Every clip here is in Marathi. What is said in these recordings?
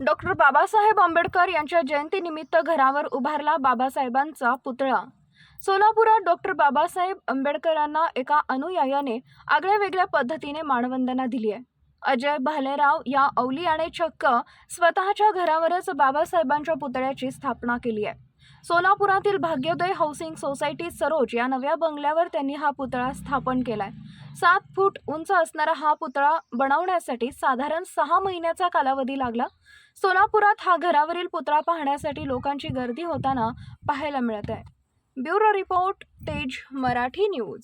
डॉक्टर बाबासाहेब आंबेडकर यांच्या जयंतीनिमित्त घरावर उभारला बाबासाहेबांचा पुतळा. सोलापुरात डॉक्टर बाबासाहेब आंबेडकरांना एका अनुयायाने आगळ्या वेगळ्या पद्धतीने मानवंदना दिली आहे. अजय भालेराव या अवलियाने चक्क स्वतःच्या घरावरच बाबासाहेबांच्या पुतळ्याची स्थापना केली आहे. सोलापुरातील भाग्योदय हाऊसिंग सोसायटी सरोज या नव्या बंगल्यावर त्यांनी हा पुतळा स्थापन केलाय. सात फूट उंच असणारा हा पुतळा बनवण्यासाठी साधारण सहा महिन्याचा कालावधी लागला. सोलापुरात हा घरावरील पुतळा पाहण्यासाठी लोकांची गर्दी होताना पाहायला मिळत आहे. ब्युरो रिपोर्ट तेज मराठी न्यूज.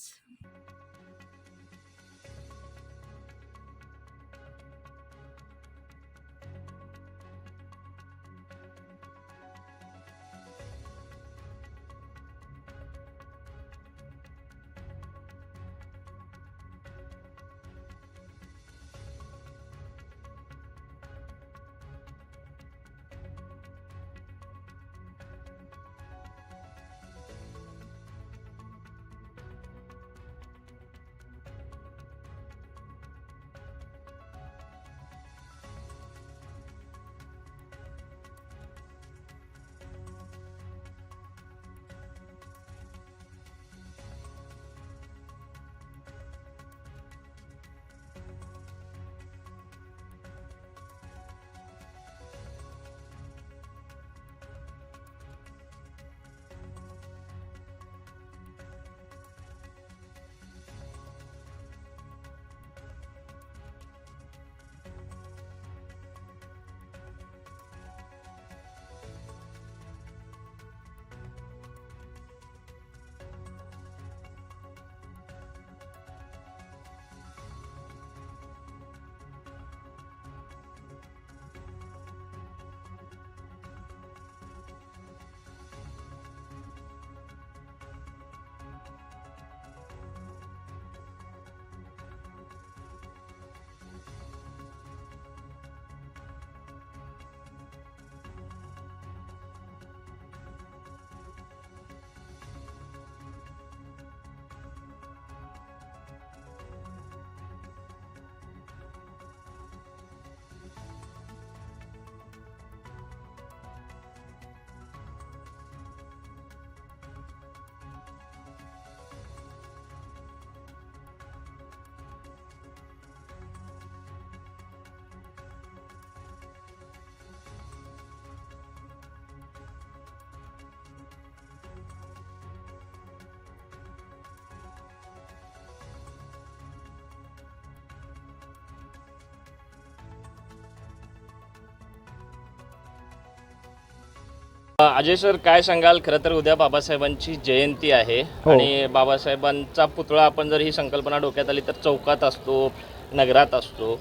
अजय सर काय सांगाल? खरं तर उद्या बाबासाहेबांची जयंती आहे हो. आणि बाबासाहेबांचा पुतळा आपण जर ही संकल्पना डोक्यात आली तर चौकात असतो नगरात असतो.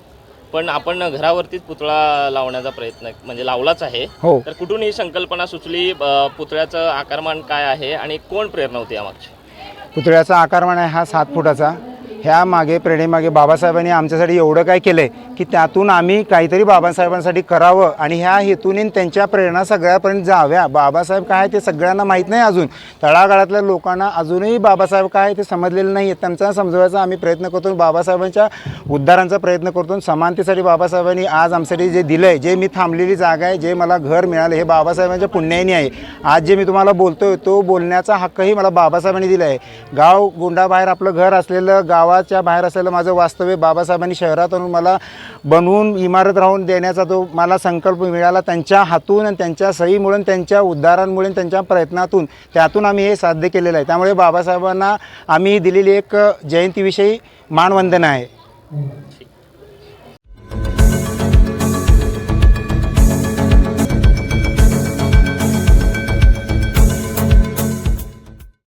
पण आपण घरावरतीच पुतळा लावण्याचा प्रयत्न म्हणजे लावलाच आहे. हो. तर कुठून ही संकल्पना सुचली? पुतळ्याचं आकारमान काय आहे आणि कोण प्रेरणा होती यामागची? पुतळ्याचा आकारमान आहे हा सात फुटाचा. ह्या मागे प्रेरणेमागे बाबासाहेबांनी आमच्यासाठी एवढं काय केलं आहे की त्यातून आम्ही काहीतरी बाबासाहेबांसाठी करावं आणि ह्या हेतूने त्यांच्या प्रेरणा सगळ्यापर्यंत जाव्या. बाबासाहेब काय ते सगळ्यांना माहीत नाही अजून. तळागाळातल्या लोकांना अजूनही बाबासाहेब काय आहे ते समजलेलं नाही आहे. त्यांचा समजवायचा आम्ही प्रयत्न करतो बाबासाहेबांच्या उद्धारांचा प्रयत्न करतो समानतेसाठी बाबासाहेबांनी आज आमच्यासाठी जे दिलं आहे जे मी थांबलेली जागा आहे जे मला घर मिळालं हे बाबासाहेबांच्या पुण्याने आहे. आज जे मी तुम्हाला बोलतोय तो बोलण्याचा हक्कही मला बाबासाहेबांनी दिला आहे गाव गुंडाबाहेर आपलं घर असलेलं गावा गावाच्या बाहेर असलेलं माझं वास्तव्य बाबासाहेबांनी शहरात आणून मला बनवून इमारत राहून देण्याचा तो मला संकल्प मिळाला त्यांच्या हातून आणि त्यांच्या सहीमुळे त्यांच्या उद्धारांमुळे त्यांच्या प्रयत्नातून. त्यातून आम्ही हे साध्य केलेलं आहे. त्यामुळे बाबासाहेबांना आम्ही दिलेली एक जयंतीविषयी मानवंदना आहे.